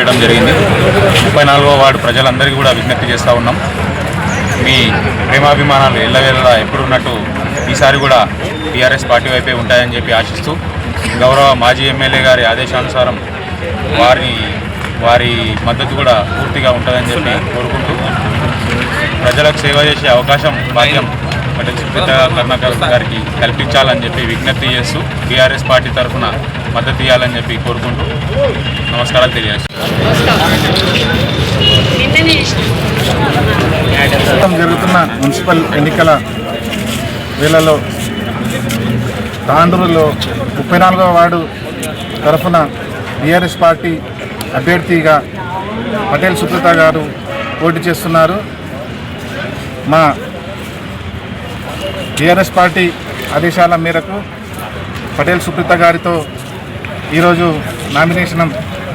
చేయడం జరిగింది. ముప్పై నాలుగో వార్డు ప్రజలందరికీ కూడా విజ్ఞప్తి చేస్తూ ఉన్నాం. మీ ప్రేమాభిమానాలు ఎల్లవేళలా ఎప్పుడున్నట్టు ఈసారి కూడా టీఆర్ఎస్ పార్టీ వైపే ఉంటాయని చెప్పి ఆశిస్తూ గౌరవ మాజీ ఎమ్మెల్యే గారి ఆదేశానుసారం వారి వారి మద్దతు కూడా పూర్తిగా ఉంటుందని చెప్పి కోరుకుంటూ ప్రజలకు సేవ చేసే అవకాశం భాగ్యం పటేల్ సుప్రీత కరుణాకర్ గారికి కల్పించాలని చెప్పి విజ్ఞప్తి చేస్తూ టీఆర్ఎస్ పార్టీ తరఫున మద్దతు ఇవ్వాలని చెప్పి కోరుకుంటూ నమస్కారాలు తెలియజేస్తున్నాను. జరుగుతున్న మున్సిపల్ ఎన్నికల వేళలో తాండూరులో ముప్పై నాలుగవ వార్డు తరఫున బీఆర్ఎస్ పార్టీ అభ్యర్థిగా పటేల్ సుప్రత గారు పోటీ చేస్తున్నారు. మా టీఆర్ఎస్ పార్టీ ఆదేశాల మేరకు పటేల్ సుప్రీత గారితో ఈరోజు నామినేషన్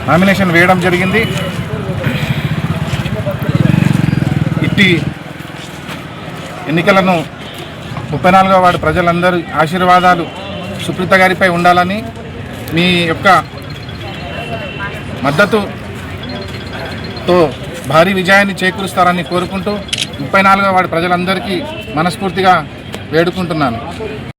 నామినేషన్ వేయడం జరిగింది. ఇట్టి ఎన్నికలను ముప్పై నాలుగో వార్డు ప్రజలందరి ఆశీర్వాదాలు సుప్రీత గారిపై ఉండాలని మీ యొక్క మద్దతుతో భారీ విజయాన్ని చేకూరుస్తారని కోరుకుంటూ ముప్పై నాలుగవ వార్డు ప్రజలందరికీ మనస్ఫూర్తిగా వేడుకుంటున్నాను.